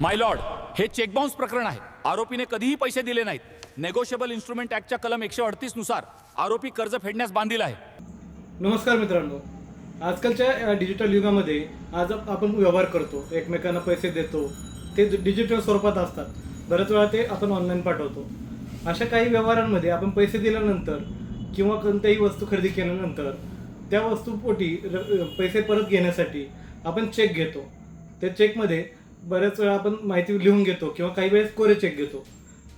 माय lord हे cheque bounce प्रकरण आहे. आरोपीने कधीही पैसे दिले नाहीत. नेगोशिएबल इन्स्ट्रुमेंट ऍक्टच्या कलम एकशे अडतीसनुसार आरोपी कर्ज फेडण्यास बांधील आहे. नमस्कार मित्रांनो. आजकालच्या डिजिटल युगामध्ये आज आपण व्यवहार करतो. एकमेकांना पैसे देतो. ते डिजिटल स्वरूपात असतात. बऱ्याच वेळा ते आपण ऑनलाईन पाठवतो. अशा काही व्यवहारांमध्ये आपण पैसे दिल्यानंतर किंवा कोणत्याही वस्तू खरेदी केल्यानंतर त्या वस्तूपोटी र- पैसे परत घेण्यासाठी आपण चेक घेतो. त्या चेकमध्ये बऱ्याच वेळा आपण माहिती लिहून घेतो किंवा काही वेळेस कोरे चेक घेतो.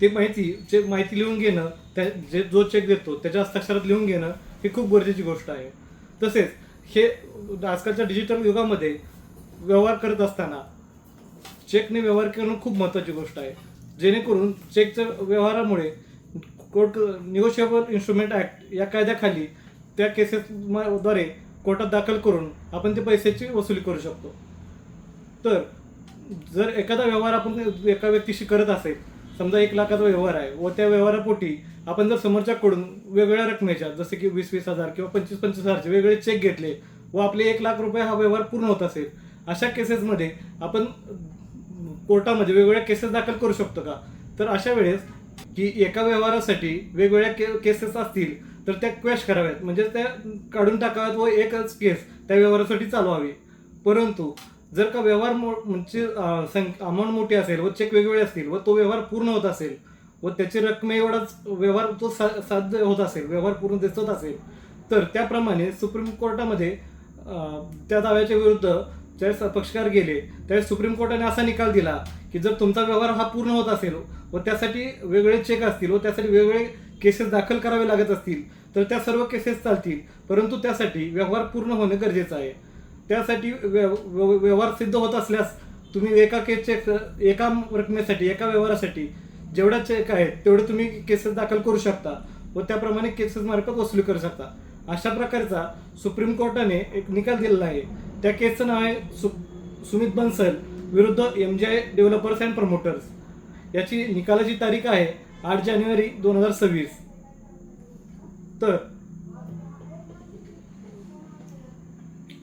ते माहिती जे माहिती लिहून घेणं त्या जे जो चेक देतो त्याच्या हस्ताक्षरात लिहून घेणं ही खूप गरजेची गोष्ट आहे. तसेच हे आजकालच्या डिजिटल युगामध्ये व्यवहार करत असताना चेकने व्यवहार करणं खूप महत्त्वाची गोष्ट आहे. जेणेकरून चेकच्या व्यवहारामुळे कोर्ट निगोशिएबल इन्स्ट्रुमेंट ॲक्ट या कायद्याखाली त्या केसेसद्वारे कोर्टात दाखल करून आपण ते पैशाची वसुली करू शकतो. तर जर एखादा व्यवहार आपण एका व्यक्तीशी करत असेल समजा एक लाखाचा व्यवहार आहे व त्या व्यवहारापोटी आपण जर समोरच्याकडून वेगवेगळ्या रकमेच्या जसे की वीस वीस हजार किंवा पंचवीस पंचवीस हजारचे वेगळे चेक घेतले व आपले एक लाख रुपये हा व्यवहार पूर्ण होत असेल अशा केसेसमध्ये आपण कोर्टामध्ये वेगवेगळ्या केसेस दाखल करू शकतो का? तर अशा वेळेस की एका व्यवहारासाठी वेगवेगळ्या के केसेस असतील तर त्या क्वॅश कराव्यात. म्हणजे त्या काढून टाकाव्यात व एकच केस त्या व्यवहारासाठी चालवावी. परंतु जर का व्यवहार मो म्हणजे अमाऊंट मोठी असेल व चेक वेगवेगळे असतील व तो व्यवहार पूर्ण होत असेल व त्याची रकमे एवढाच व्यवहार तो सा साध्य होत असेल व्यवहार पूर्ण दिसत असेल तर त्याप्रमाणे सुप्रीम कोर्टामध्ये त्या दाव्याच्या विरुद्ध ज्यावेळेस पक्षकार गेले त्यावेळेस सुप्रीम कोर्टाने असा निकाल दिला की जर तुमचा व्यवहार हा पूर्ण होत असेल व त्यासाठी वेगळे चेक असतील व त्यासाठी वेगवेगळे केसेस दाखल करावे लागत असतील तर त्या सर्व केसेस चालतील परंतु त्यासाठी व्यवहार पूर्ण होणे गरजेचं आहे. त्यासाठी व्यव- व्यव- व्यवहार सिद्ध होत असल्यास तुम्ही एका केस चेक एका रकमेसाठी एका व्यवहारासाठी जेवढा चेक आहेत तेवढे तुम्ही केसेस दाखल करू शकता व त्याप्रमाणे केसेस मार्फत वसुली करू शकता. अशा प्रकारचा सुप्रीम कोर्टाने एक निकाल दिलेला आहे. त्या केसचं नाव आहे सु सुमित बन्सल विरुद्ध एम जे आय डेव्हलपर्स अँड प्रमोटर्स. याची निकालाची तारीख आहे आठ जानेवारी दोन हजार सव्वीस. तर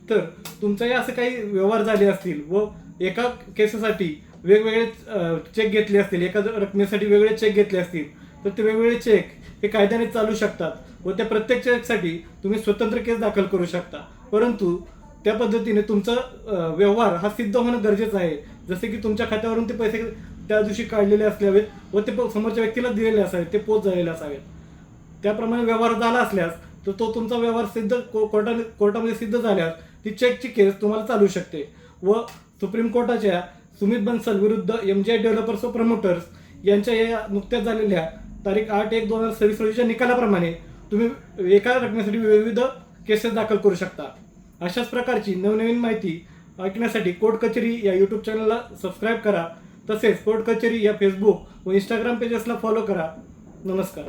तर तुमच्याही असं काही व्यवहार झाले असतील व एका केसेसाठी वेगवेगळे चेक घेतले असतील एका रकमेसाठी वेगळे चेक घेतले असतील तर ते वेगवेगळे चेक हे कायद्याने चालू शकतात व त्या प्रत्येक चेकसाठी तुम्ही स्वतंत्र केस दाखल करू शकता. परंतु त्या पद्धतीने तुमचा व्यवहार हा सिद्ध होणं गरजेचं आहे. जसे की तुमच्या खात्यावरून ते पैसे त्या दिवशी काढलेले असल्यावेत व ते प- समोरच्या व्यक्तीला दिलेले असावेत ते पोच झालेले असावेत. त्याप्रमाणे व्यवहार झाला असल्यास तर तो तुमचा व्यवहार सिद्ध को- कोर्टाने कोर्टामध्ये सिद्ध झाल्यास ती चेकची केस तुम्हाला चालू शकते. व सुप्रीम कोर्टाच्या सुमित बन्सल विरुद्ध एम जी आय डेव्हलपर्स व प्रमोटर्स यांच्या या नुकत्याच झालेल्या तारीख आठ एक दोन हजार सव्वीस रोजीच्या निकालाप्रमाणे तुम्ही एका रकमेसाठी विविध केसेस दाखल करू शकता. अशाच प्रकारची नवनवीन माहिती ऐकण्यासाठी कोर्ट कचेरी या यूट्यूब चॅनलला सबस्क्राईब करा. तसेच कोर्ट कचेरी या फेसबुक व इंस्टाग्राम पेजेसला फॉलो करा. नमस्कार.